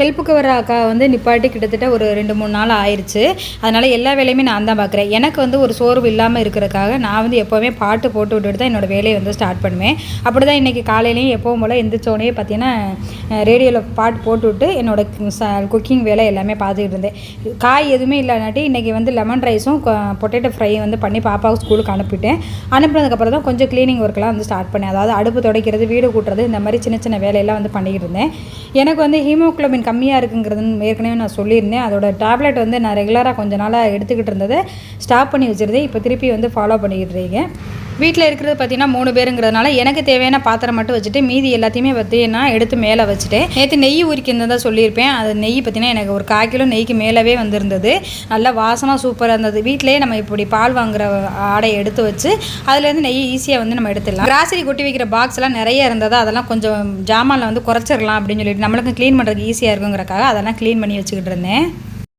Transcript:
ஹெல்ப்புக்கு வர அக்கா வந்து நிப்பாட்டி கிட்டத்தட்ட ஒரு ரெண்டு மூணு நாள் ஆயிடுச்சு அதனால் எல்லா வேலையுமே நான் தான் பார்க்குறேன் எனக்கு வந்து ஒரு சோர்வு இல்லாமல் இருக்கிறதுக்காக நான் வந்து எப்போவுமே பாட்டு போட்டு விட்டுட்டு தான் என்னோடய வேலையை வந்து ஸ்டார்ட் பண்ணுவேன். அப்படி தான் இன்றைக்கி காலையிலையும் எப்போவும் போல் எந்திரிச்சோடனே பார்த்தீங்கன்னா ரேடியோவில் பாட்டு போட்டு விட்டு என்னோட குக்கிங் வேலை எல்லாமே பார்த்துக்கிட்டு இருந்தேன். காய் எதுவுமே இல்லாட்டி இன்றைக்கி வந்து லெமன் ரைஸும் பொட்டேட்டோ ஃப்ரையும் வந்து பண்ணி பாப்பாவுக்கு ஸ்கூலுக்கு அனுப்பிட்டேன். அனுப்புனதுக்கப்புறம் தான் கொஞ்சம் க்ளீனிங் ஒர்க்லாம் வந்து ஸ்டார்ட் பண்ணேன். அதாவது அடுப்பு துடைக்கிறது வீடு கூட்டுறது இந்த மாதிரி சின்ன சின்ன வேலையெல்லாம் வந்து பண்ணிக்கிட்டு இருந்தேன். எனக்கு வந்து ஹீமோகுளோபின் கம்மியாக இருக்குங்கிறதுன்னு ஏற்கனவே நான் சொல்லியிருந்தேன். அதோட டேப்லெட் வந்து நான் ரெகுலராக கொஞ்ச நாளாக எடுத்துக்கிட்டு இருந்ததை ஸ்டாப் பண்ணி வச்சுருந்தேன். இப்போ திருப்பி வந்து ஃபாலோ பண்ணிக்கிட்டு இருக்கேன். வீட்டில் இருக்கிறது பார்த்தீங்கன்னா மூணு பேருங்கிறதுனால எனக்கு தேவையான பாத்திரம் மட்டும் வச்சுட்டு மீதி எல்லாத்தையுமே பார்த்தீங்கன்னா எடுத்து மேலே வச்சுட்டேன். நேற்று நெய் உரிக்கிறதா சொல்லியிருப்பேன். அது நெய் பார்த்தீங்கன்னா எனக்கு ஒரு கால் கிலோ நெய்க்கு மேலவே வந்திருந்தது. நல்லா வாசமாக சூப்பராக இருந்தது. வீட்டிலேயே நம்ம இப்படி பால் வாங்குற ஆடையை எடுத்து வச்சு அதுலேருந்து நெய் ஈஸியாக வந்து நம்ம எடுத்துடலாம். கிராசரி கொட்டி வைக்கிற பாக்ஸ்லாம் நிறைய இருந்தது அதெல்லாம் கொஞ்சம் ஜாமானில் வந்து குறைச்சிடலாம் அப்படின்னு சொல்லிட்டு நம்மளுக்கு க்ளீன் பண்ணுறதுக்கு ஈஸியாக இருக்குங்கிறக்காக அதெல்லாம் க்ளீன் பண்ணி வச்சுக்கிட்டு இருந்தேன்.